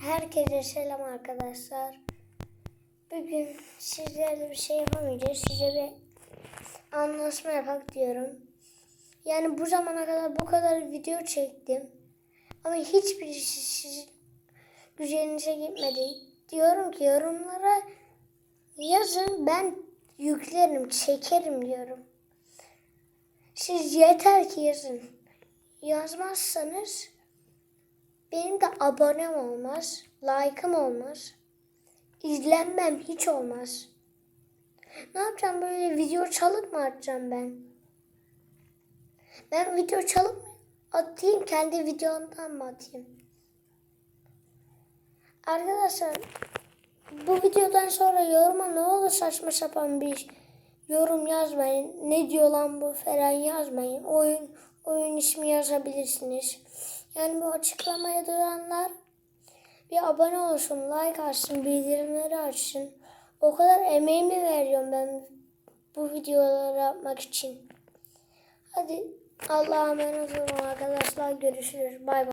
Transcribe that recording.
Herkese selam arkadaşlar. Bugün sizlerle bir şey yapamayacağız. Size bir anlaşma yapak diyorum. Yani bu zamana kadar bu kadar video çektim. Ama hiçbirisi sizin güzelinize gitmedi. Diyorum ki yorumlara yazın ben yüklerim, çekerim diyorum. Siz yeter ki yazın. Yazmazsanız benim de abonem olmaz, like'ım olmaz, izlenmem hiç olmaz. Ne yapacağım böyle video çalıp mı atacağım ben? Ben video çalıp mı atayım kendi videomdan mı atayım? Arkadaşlar bu videodan sonra yoruma ne olur saçma sapan bir yorum yazmayın. Ne diyor lan bu falan yazmayın. Oyun oyun ismi yazabilirsiniz. Yani bu açıklamaya duranlar bir abone olsun, like atsın, bildirimleri açsın. O kadar emeğimi veriyorum ben bu videoları yapmak için. Hadi Allah'a emanet olun arkadaşlar. Görüşürüz. Bay bay.